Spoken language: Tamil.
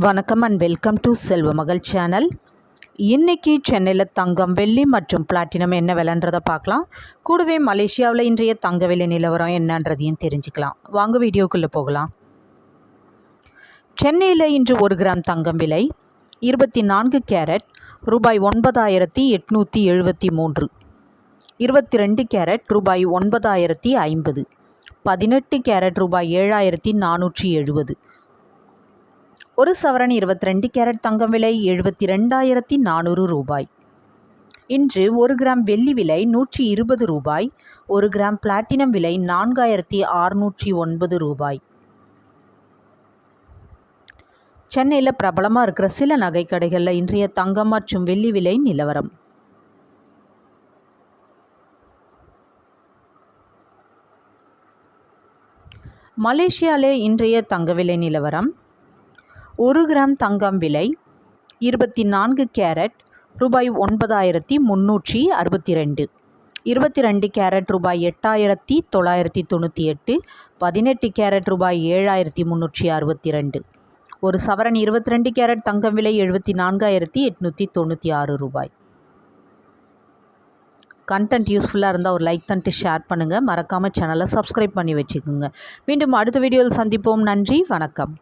வணக்கம் அண்ட் வெல்கம் டு செல்வ மகள் சேனல் இன்றைக்கி சென்னையில் தங்கம் வெள்ளி மற்றும் பிளாட்டினம் என்ன விலைன்றதை பார்க்கலாம். கூடவே மலேசியாவில் இன்றைய தங்க விலை நிலவரம் என்னன்றதையும் தெரிஞ்சுக்கலாம். வாங்க வீடியோக்குள்ளே போகலாம். சென்னையில் இன்று ஒரு கிராம் தங்கம் விலை இருபத்தி நான்கு கேரட் ரூபாய் ஒன்பதாயிரத்தி எட்நூற்றி எழுபத்தி மூன்று. இருபத்தி ரெண்டு கேரட் ரூபாய் ஒன்பதாயிரத்தி ஐம்பது. பதினெட்டு கேரட் ரூபாய் ஏழாயிரத்தி நானூற்றி எழுபது. ஒரு சவரன் இருபத்தி ரெண்டு கேரட் தங்கம் விலை எழுபத்தி ரெண்டாயிரத்தி நானூறு ரூபாய். இன்று ஒரு கிராம் வெள்ளி விலை நூற்றி இருபது ரூபாய் ஒரு கிராம் பிளாட்டினம் விலை நான்காயிரத்தி அறுநூற்றி ஒன்பது ரூபாய். சென்னையில் பிரபலமாக இருக்கிற சில நகைக்கடைகளில் இன்றைய தங்கம் மற்றும் வெள்ளி விலை நிலவரம். மலேசியாவிலே இன்றைய தங்க விலை நிலவரம். ஒரு கிராம் தங்கம் விலை இருபத்தி நான்கு கேரட் ரூபாய் ஒன்பதாயிரத்தி முந்நூற்றி அறுபத்தி ரெண்டு இருபத்தி ரெண்டு கேரட் ரூபாய் எட்டாயிரத்தி தொள்ளாயிரத்தி தொண்ணூற்றி எட்டு. பதினெட்டு கேரட் ரூபாய் ஏழாயிரத்தி முந்நூற்றி அறுபத்தி ரெண்டு ஒரு சவரன் இருபத்தி ரெண்டு கேரட் தங்கம் விலை எழுபத்தி நான்காயிரத்தி எட்நூற்றி தொண்ணூற்றி ஆறு ரூபாய். கண்டென்ட் யூஸ்ஃபுல்லாக இருந்தால் ஒரு லைக் பண்ணிட்டு ஷேர் பண்ணுங்கள் மறக்காமல் சேனலை சப்ஸ்கிரைப் பண்ணி வச்சுக்கோங்க. மீண்டும் அடுத்த வீடியோவில் சந்திப்போம். நன்றி வணக்கம்.